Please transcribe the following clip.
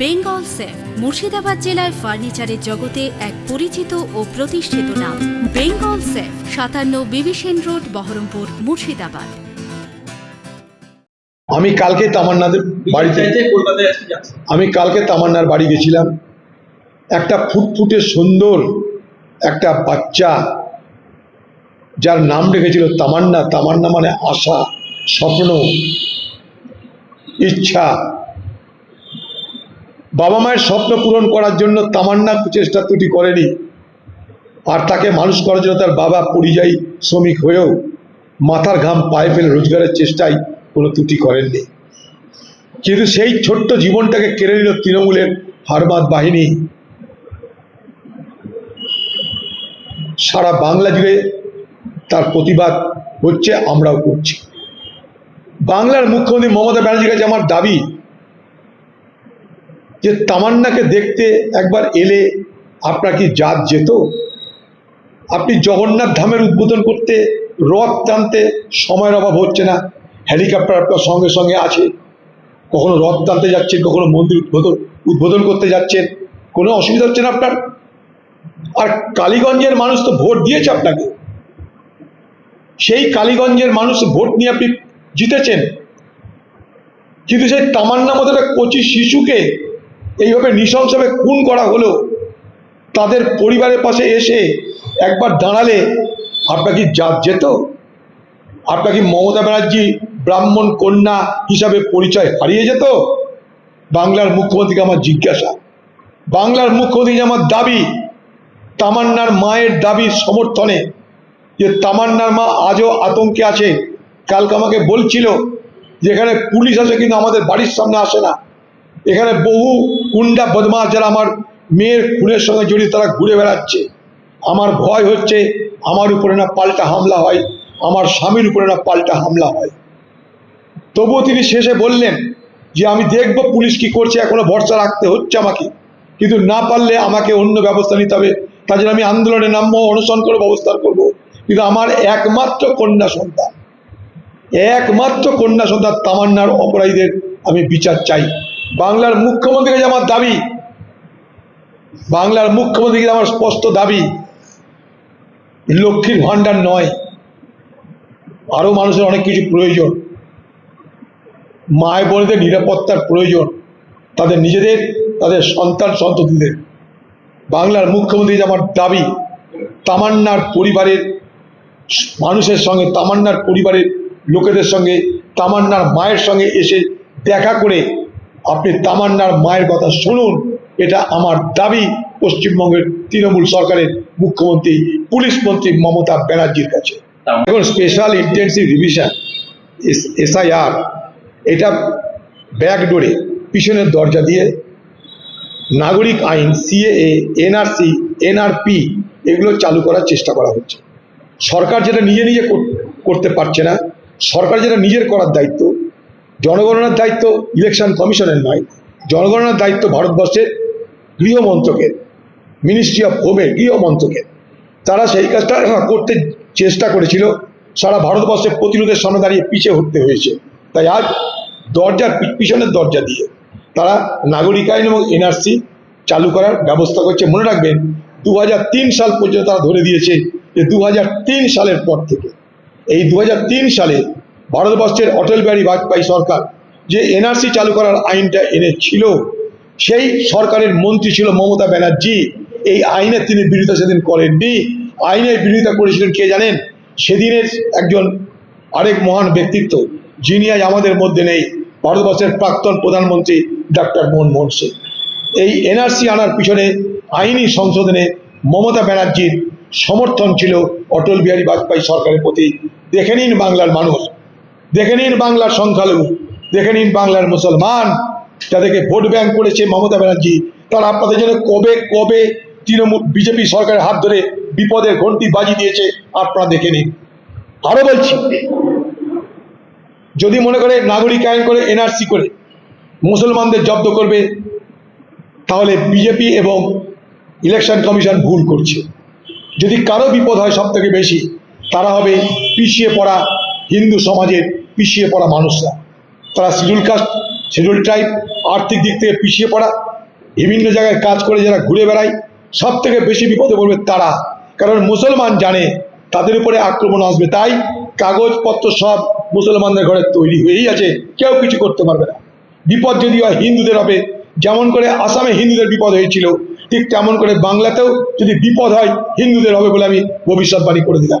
Bengal safe Murshidabad জেলায় ফার্নিচারের জগতে এক পরিচিত ও প্রতিষ্ঠিত নাম। বেঙ্গল সেফ সাতান্ন বিবিসেন রোড বহরমপুর মুর্শিদাবাদ। আমি কালকে তামান্নাদের বাড়িতে আমি কালকে তামান্নার বাড়ি গেছিলাম। একটা ফুটফুটে সুন্দর একটা বাচ্চা যার নাম রেখেছিল তামান্না। তামান্না মানে আশা স্বপ্ন ইচ্ছা। বাবা মায়ের স্বপ্ন পূরণ করার জন্য তামান্না চেষ্টা ত্রুটি করেনি। আর তাকে মানুষ করার জন্য তার বাবা পরিযায়ী শ্রমিক হয়েও মাথার ঘাম পায়ে ফেলে রোজগারের চেষ্টায় কোনো ত্রুটি করেননি। কিন্তু সেই ছোট্ট জীবনটাকে কেড়ে নিল তৃণমূলের হারবাদ বাহিনী। সারা বাংলা জুড়ে তার প্রতিবাদ হচ্ছে, আমরাও করছি। বাংলার মুখ্যমন্ত্রী মমতা ব্যানার্জির কাছে আমার দাবি যে তামান্নাকে দেখতে একবার এলে আপনার কি জাত যেত? আপনি জগন্নাথ ধামের উদ্বোধন করতে, রথ টানতে সময়ের অভাব হচ্ছে না হেলিকপ্টার আপনার সঙ্গে সঙ্গে আছে। কখনো রথ টানতে যাচ্ছেন, কখনো মন্দির উদ্বোধন উদ্বোধন করতে যাচ্ছেন, কোনো অসুবিধা হচ্ছে না আপনার? আর কালীগঞ্জের মানুষ তো ভোট দিয়েছে আপনাকে। সেই কালীগঞ্জের মানুষ ভোট নিয়ে আপনি জিতেছেন। কিন্তু সেই তামান্না মতো একটা কচি শিশুকে এইভাবে নৃশংসভাবে খুন করা হলো তাদের পরিবারের পাশে এসে একবার দাঁড়ালে আপনার কি যেত? আপনার কি মমতা ব্যানার্জি ব্রাহ্মণ কন্যা হিসাবে পরিচয় হারিয়ে যেত? বাংলার মুখ্যমন্ত্রীকে আমার জিজ্ঞাসা। বাংলার মুখ্যমন্ত্রী আমার দাবি, তামান্নার মায়ের দাবির সমর্থনে যে তামান্নার মা আজও আতঙ্কে আছে। কালকে আমাকে বলছিল যে এখানে পুলিশ আছে কিন্তু আমাদের বাড়ির সামনে আসে না। এখানে বহু কুন্ডা বদমাস যারা আমার মেয়ের খুনের সঙ্গে জড়িয়ে তারা ঘুরে বেড়াচ্ছে। আমার ভয় হচ্ছে, আমার উপরে না পাল্টা হামলা হয়, আমার স্বামীর উপরে না পাল্টা হামলা হয়। তবুও তিনি শেষে বললেন যে, আমি দেখব পুলিশ কি করছে, এখনও ভরসা রাখতে হচ্ছে আমাকে। কিন্তু না পারলে আমাকে অন্য ব্যবস্থা নিতে হবে। তার জন্য আমি আন্দোলনে নামবো, অনশন করে ব্যবস্থা করব। কিন্তু আমার একমাত্র কন্যা সন্তান, একমাত্র কন্যা সন্তান তামান্নার অপরাধীদের আমি বিচার চাই। বাংলার মুখ্যমন্ত্রীর কাছে আমার দাবি, বাংলার মুখ্যমন্ত্রীর কাছে আমার স্পষ্ট দাবি, লক্ষ্মীর ভাণ্ডার নয়, আরও মানুষের অনেক কিছু প্রয়োজন। মায় বোনদের নিরাপত্তার প্রয়োজন, তাদের নিজেদের, তাদের সন্তান সন্ততিদের। বাংলার মুখ্যমন্ত্রী আমার দাবি, তামান্নার পরিবারের মানুষের সঙ্গে, তামান্নার পরিবারের লোকেদের সঙ্গে, তামান্নার মায়ের সঙ্গে এসে দেখা করে আপনি তামান্নার মায়ের কথা শুনুন। এটা আমার দাবি। পশ্চিমবঙ্গের তৃণমূল সরকারের মুখ্যমন্ত্রী, পুলিশ মন্ত্রী মমতা ব্যানার্জির কাছে। এখন স্পেশাল ইন্টেন্সিভ রিভিশন এসআইআর, এটা ব্যাকডোরে পিছনের দরজা দিয়ে নাগরিক আইন, সিএএ, এনআরসি, এনআরপি, এগুলো চালু করার চেষ্টা করা হচ্ছে। সরকার যেটা নিজে নিজে করতে পারছে না। সরকার যেটা নিজের করার দায়িত্ব জনগণনার দায়িত্ব ইলেকশন কমিশনের নয়, জনগণনার দায়িত্ব ভারতবর্ষের গৃহ মন্ত্রকের মিনিস্ট্রি অফ হোমের গৃহ মন্ত্রকের তারা সেই কাজটা করতে চেষ্টা করেছিল, সারা ভারতবর্ষের প্রতিরোধের সামনে দাঁড়িয়ে পিছিয়ে হতে হয়েছে। তাই আজ দরজার পিছনের দরজা দিয়ে তারা নাগরিক আইন এবং এনআরসি চালু করার ব্যবস্থা করছে। মনে রাখবেন দু হাজার তিন সাল পর্যন্ত তারা ধরে দিয়েছে যে দু হাজার তিন সালের পর থেকে, এই দু হাজার তিন সালে ভারতবর্ষের অটল বিহারী বাজপেয়ী সরকার যে এনআরসি চালু করার আইনটা এনেছিল, সেই সরকারের মন্ত্রী ছিল মমতা ব্যানার্জি। এই আইনের তিনি বিরোধিতা সেদিন করেননি। আইনের বিরোধিতা করেছিলেন কে জানেন? সেদিনের একজন আরেক মহান ব্যক্তিত্ব, যিনি আজ আমাদের মধ্যে নেই, ভারতবর্ষের প্রাক্তন প্রধানমন্ত্রী ডক্টর মনমোহন সিং। এই এনআরসি আনার পিছনে আইনি সংশোধনে মমতা ব্যানার্জির সমর্থন ছিল অটল বিহারী বাজপেয়ী সরকারের প্রতি। দেখে নিন বাংলার মানুষ। দেখে নিন বাংলার সংখ্যালঘু, দেখে নিন বাংলার মুসলমান। যাদেরকে ভোট ব্যাংক করেছে মমতা ব্যানার্জি। তারা আপনাদের জন্য কবে কবে তৃণমূল, বিজেপি সরকারের হাত ধরে বিপদের ঘন্টি বাজি দিয়েছে, আপনারা দেখে নিন। আরও বলছি, যদি মনে করে নাগরিক আইন করে, এনআরসি করে, মুসলমানদের জব্দ করবে, তাহলে বিজেপি এবং ইলেকশন কমিশন ভুল করছে। যদি কারও বিপদ হয় সব থেকে বেশি, তারা হবে পিছিয়ে পড়া হিন্দু সমাজের পিছিয়ে পড়া মানুষরা। তারা শিডিউল কাস্ট শিডিউল ট্রাইব আর্থিক দিক থেকে পিছিয়ে পড়া, বিভিন্ন জায়গায় কাজ করে যারা ঘুরে বেড়ায় সব থেকে বেশি বিপদে পড়বে তারা। কারণ মুসলমান জানে তাদের উপরে আক্রমণ আসবে, তাই কাগজপত্র সব মুসলমানদের ঘরে তৈরি হয়েই আছে, কেউ কিছু করতে পারবে না। বিপদ যদি হয় হিন্দুদের হবে, যেমন করে আসামে হিন্দুদের বিপদ হয়েছিল, ঠিক তেমন করে বাংলাতেও যদি বিপদ হয় হিন্দুদের হবে বলে আমি ভবিষ্যৎবাণী করে দিলাম।